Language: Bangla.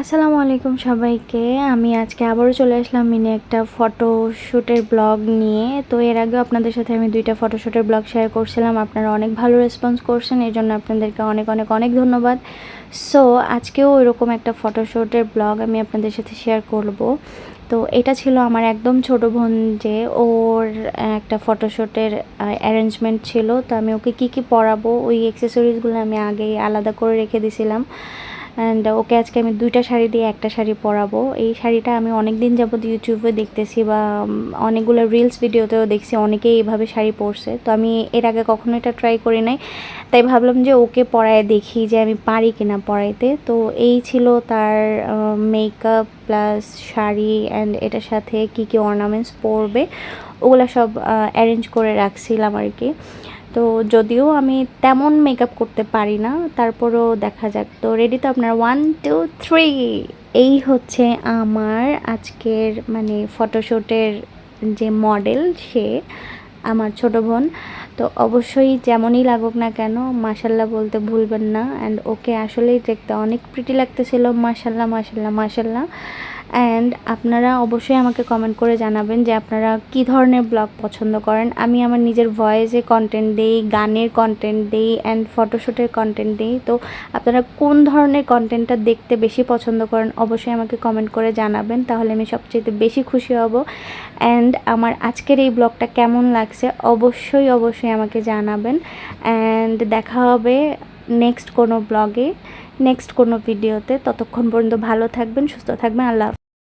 আসসালামু আলাইকুম সবাইকে। আমি আজকে আবারও চলে আসলাম মিনি একটা ফটো শ্যুটের ব্লগ নিয়ে। তো এর আগেও আপনাদের সাথে আমি দুইটা ফটোশ্যুটের ব্লগ শেয়ার করছিলাম। আপনারা অনেক ভালো রেসপন্স করছেন, এর জন্য আপনাদেরকে অনেক অনেক অনেক ধন্যবাদ। সো আজকেও ওইরকম একটা ফটোশ্যুটের ব্লগ আমি আপনাদের সাথে শেয়ার করব। তো এটা ছিল আমার একদম ছোট বোন যে ওর একটা ফটোশ্যুটের অ্যারেঞ্জমেন্ট ছিল। তো আমি ওকে কী কী পরাবো, ওই অ্যাক্সেসরিজগুলো আমি আগেই আলাদা করে রেখে দিছিলাম। অ্যান্ড ওকে আজকে আমি দুইটা শাড়ি দিয়ে একটা শাড়ি পরাবো। এই শাড়িটা আমি অনেক দিন যাবত ইউটিউবে দেখতেছি বা অনেকগুলো রিলস ভিডিওতেও দেখছি, অনেকেই এইভাবে শাড়ি পরছে। তো আমি এর আগে কখনো এটা ট্রাই করি নাই। তাই ভাবলাম যে ওকে পরায় দেখি যে আমি পারি কিনা পরাইতে। তো এই ছিল তার মেকআপ প্লাস শাড়ি অ্যান্ড এটার সাথে কী কী অর্নামেন্টস পরবে। ওগুলো সব অ্যারেঞ্জ করে রাখছিলাম আর কি। তো যদিও আমি তেমন মেকআপ করতে পারি না, তারপরও দেখা যাক। তো রেডি তো আপনার? ওয়ান টু থ্রি এই হচ্ছে আমার আজকের মানে ফটোশ্যুটের যে মডেল সে আমার ছোট বোন। তো অবশ্যই যেমনই লাগুক না কেন মাসাল্লাহ বলতে ভুলবেন না। অ্যান্ড ওকে আসলেই দেখতে অনেক প্রিটি লাগতেছিল। মাসাল্লাহ মাসাল্লাহ মাসাল্লাহ অ্যান্ড আপনারা অবশ্যই আমাকে কমেন্ট করে জানাবেন যে আপনারা কী ধরনের ব্লগ পছন্দ করেন। আমি আমার নিজের ভয়েসে কন্টেন্ট দিই, গানের কন্টেন্ট দিই অ্যান্ড ফটোশ্যুটের কন্টেন্ট দিই। তো আপনারা কোন ধরনের কন্টেন্টটা দেখতে বেশি পছন্দ করেন অবশ্যই আমাকে কমেন্ট করে জানাবেন, তাহলে আমি সবচেয়ে বেশি খুশি হব। অ্যান্ড আমার আজকের এই ব্লগটা কেমন লাগছে অবশ্যই অবশ্যই আমাকে জানাবেন। অ্যান্ড দেখা হবে নেক্সট কোনো ব্লগে নেক্সট কোনো ভিডিওতে ততক্ষণ পর্যন্ত ভালো থাকবেন, সুস্থ থাকবেন। আল্লাহ।